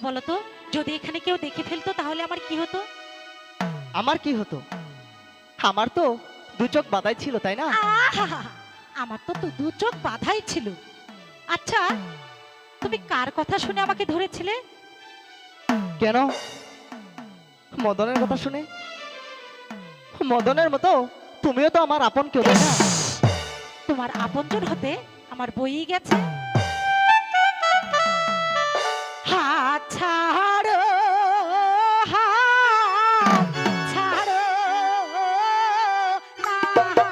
বলো তো যদি এখানে কেউ দেখে ফেলতো তাহলে আমার কি হতো? আমার কি হতো? আমার তো দু চোখ বাদাই ছিল তাই না? আহা! আমার তো দু- দু চোখ বাধাই ছিল। আচ্ছা তুমি কার কথা শুনে আমাকে ধরেছিলে? কেন? মদনের কথা শুনে? মদনের মতো তুমিও তো আমার আপন কেউ তাই না? তোমার আপনজন হতে আমার বই গেছে। 하차로 하차로 나